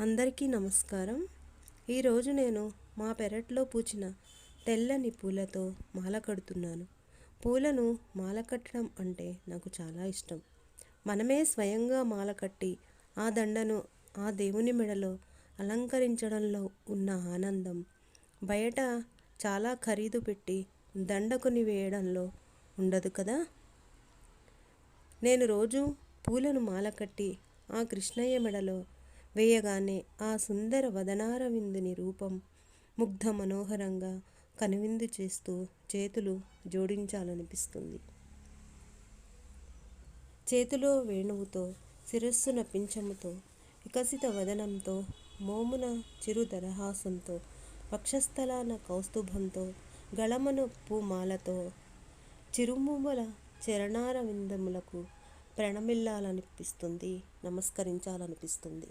అందరికీ నమస్కారం. ఈరోజు నేను మా పెరట్లో పూచిన తెల్లని పూలతో మాల కడుతున్నాను. పూలను మాల కట్టడం అంటే నాకు చాలా ఇష్టం. మనమే స్వయంగా మాల కట్టి ఆ దండను ఆ దేవుని మెడలో అలంకరించడంలో ఉన్న ఆనందం బయట చాలా ఖరీదు పెట్టి దండ కొని వేయడంలో ఉండదు కదా? నేను రోజు పూలను మాల కట్టి ఆ కృష్ణయ్య మెడలో వేయగానే ఆ సుందర వదనార విందుని రూపం ముగ్ధ మనోహరంగా కనువిందు చేస్తూ చేతులు జోడించాలనిపిస్తుంది. చేతిలో వేణువుతో శిరస్సున పింఛముతో వికసిత వదనంతో మోమున చిరు దరహాసంతో వక్షస్థలాన కౌస్తుభంతో గళమను పూమాలతో చిరుముమల చరణారవిందములకు ప్రణమిల్లాలనిపిస్తుంది నమస్కరించాలనిపిస్తుంది.